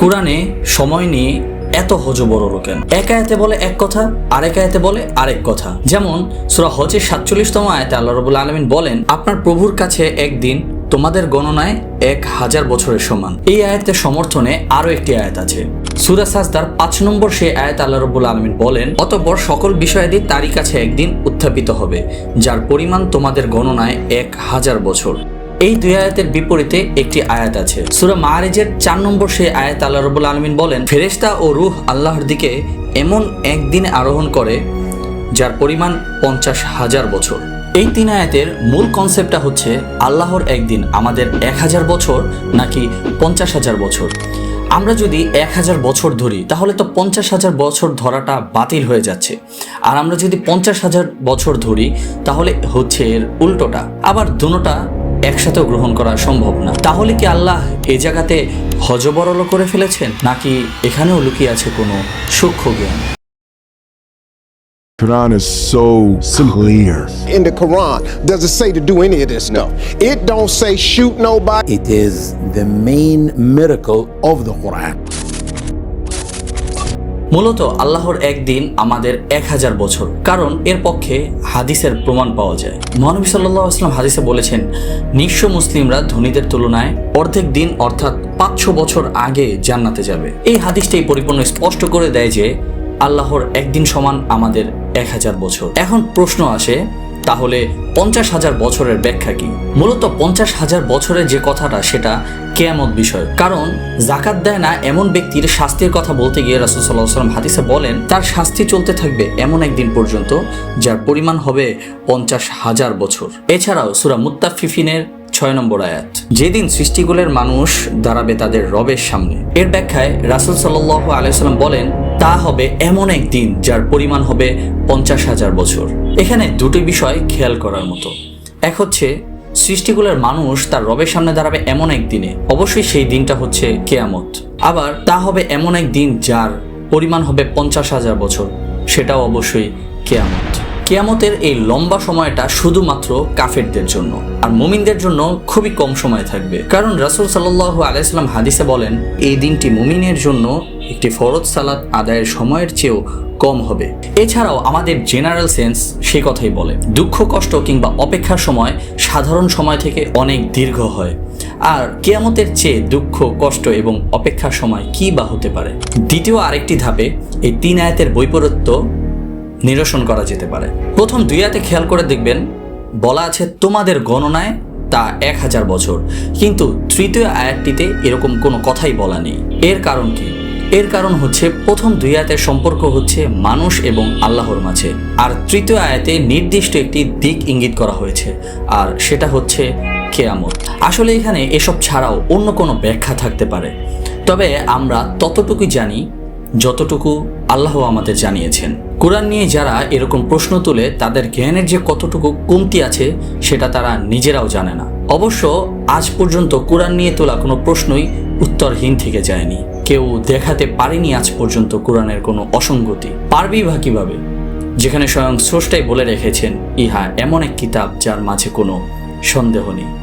কোরআনে সময় নিয়ে এত হজবরল কেন? এক আয়াতে বলে এক কথা, আরেক আয়াতে বলে আরেক কথা। যেমন সুরা হজের সাতচল্লিশতম আয়াতে আল্লাহ রবুল আলমিন বলেন, আপনার প্রভুর কাছে একদিন তোমাদের গণনায় এক হাজার বছরের সমান। এই আয়াতের সমর্থনে আরও একটি আয়াত আছে। সুরা সাজদার পাঁচ নম্বর সেই আয়াত আল্লাহ রবুল আলমিন বলেন, অতঃপর সকল বিষয়াদি তারই কাছে একদিন উত্থাপিত হবে, যার পরিমাণ তোমাদের গণনায় এক হাজার বছর। এই দুই আয়াতের বিপরীতে একটি আয়াত আছে। সুরা মাহারেজের চার নম্বর সেই আয়াত আল্লাহ রবুল আলমিন বলেন, ফেরেশতা ও রুহ আল্লাহর দিকে এমন একদিন আরোহণ করে যার পরিমাণ পঞ্চাশ হাজার বছর। এই তিন আয়াতের মূল কনসেপ্টটা হচ্ছে, আল্লাহর একদিন আমাদের এক হাজার বছর নাকি পঞ্চাশ হাজার বছর। আমরা যদি এক হাজার বছর ধরি, তাহলে তো পঞ্চাশ হাজার বছর ধরাটা বাতিল হয়ে যাচ্ছে। আর আমরা যদি পঞ্চাশ হাজার বছর ধরি, তাহলে হচ্ছে এর উল্টোটা। আবার দুটোটা একসাথেও গ্রহণ করা সম্ভব না তাহলে কি আল্লাহ এ জায়গাতে হজবরল করে ফেলেছেন নাকি এখানেও লুকিয়ে আছে কোনো সূক্ষ্ম জ্ঞান Quran is so clear. in the Quran does it say to do any of this No. It don't say shoot nobody. It is the main miracle of the Quran. মূলত আল্লাহর একদিন আমাদের এক হাজার বছর, কারণ এর পক্ষে হাদিসের প্রমাণ পাওয়া যায়। মহানবী সাল্লাহ আসলাম হাদিসে বলেছেন, নিঃস্ব মুসলিমরা ধনীদের তুলনায় অর্ধেক দিন অর্থাৎ পাঁচশো বছর আগে জান্নাতে যাবে। এই হাদিসটাই পরিপূর্ণ স্পষ্ট করে দেয় যে, আল্লাহর একদিন সমান আমাদের এক হাজার বছর। এখন প্রশ্ন আসে, তাহলে পঞ্চাশ হাজার বছরের ব্যাখ্যা কি? মূলত পঞ্চাশ হাজার বছরের যে কথাটা, সেটা কেয়ামত বিষয়। কারণ জাকাত দেয় না এমন ব্যক্তির শাস্তির কথা বলতে গিয়ে রাসুল সাল্লাহ সাল্লাম হাদিসে বলেন, তার শাস্তি চলতে থাকবে এমন একদিন পর্যন্ত যার পরিমাণ হবে পঞ্চাশ হাজার বছর। এছাড়াও সুরা মুত্তাফিফিনের ছয় নম্বর আয়াত, যেদিন সৃষ্টিগুলোর মানুষ দাঁড়াবে তাদের রবের সামনে। এর ব্যাখ্যায় রাসুল সাল্লাহ আলাইসাল্লাম বলেন তা হবে এমন এক দিন যার পরিমাণ হবে পঞ্চাশ হাজার বছর। এখানে দুটি বিষয় খেয়াল করার মতো। এক হচ্ছে সৃষ্টিগুলোর মানুষ তার রবের সামনে দাঁড়াবে এমন এক দিনে। অবশ্যই সেই দিনটা হচ্ছে কেয়ামত। আবার তা হবে এমন এক দিন যার পরিমাণ হবে পঞ্চাশ হাজার বছর। সেটাও অবশ্যই কেয়ামত। কেয়ামতের এই লম্বা সময়টা শুধুমাত্র কাফেরদের জন্য, আর মুমিনদের জন্য খুবই কম সময় থাকবে। কারণ রাসুল সাল্লাহ আলাইসাল্লাম হাদিসে বলেন, এই দিনটি মুমিনের জন্য একটি ফরজ সালাত আদায়ের সময়ের চেয়েও কম হবে। এছাড়াও আমাদের জেনারেল সেন্স সে কথাই বলে, দুঃখ, কষ্ট কিংবা অপেক্ষার সময় সাধারণ সময় থেকে অনেক দীর্ঘ হয়। আর কেয়ামতের চেয়ে দুঃখ, কষ্ট এবং অপেক্ষার সময় কি বা হতে পারে? দ্বিতীয় আরেকটি ধাপে এই তিন আয়াতের বৈপরীত্য নিরসন করা যেতে পারে। প্রথম দুই আয়াতে খেয়াল করে দেখবেন, বলা আছে তোমাদের গণনায় তা এক হাজার বছর। কিন্তু তৃতীয় আয়াতটিতে এরকম কোনো কথাই বলা নেই। এর কারণ কি? এর কারণ হচ্ছে প্রথম দুই আয়াতের সম্পর্ক হচ্ছে মানুষ এবং আল্লাহর মাঝে। আর তৃতীয় আয়াতে নির্দিষ্ট একটি দিক ইঙ্গিত করা হয়েছে, আর সেটা হচ্ছে কেয়ামত। আসলে এখানে এসব ছাড়াও অন্য কোনো ব্যাখ্যা থাকতে পারে। তবে আমরা ততটুকুই জানি যতটুকু আল্লাহ আমাদের জানিয়েছেন। কোরআন নিয়ে যারা এরকম প্রশ্ন তুলে, তাদের জ্ঞানের যে কতটুকু কমতি আছে, সেটা তারা নিজেরাও জানে না। অবশ্য আজ পর্যন্ত কোরআন নিয়ে তোলা কোনো প্রশ্নই উত্তরহীন থেকে যায়নি। কেউ দেখাতে পারেনি আজ পর্যন্ত কোরআনের কোনো অসঙ্গতি। পারবি বা কীভাবে যেখানে স্বয়ং স্রষ্টাই বলে রেখেছেন, ইহা এমন এক কিতাব যার মাঝে কোনো সন্দেহ নেই।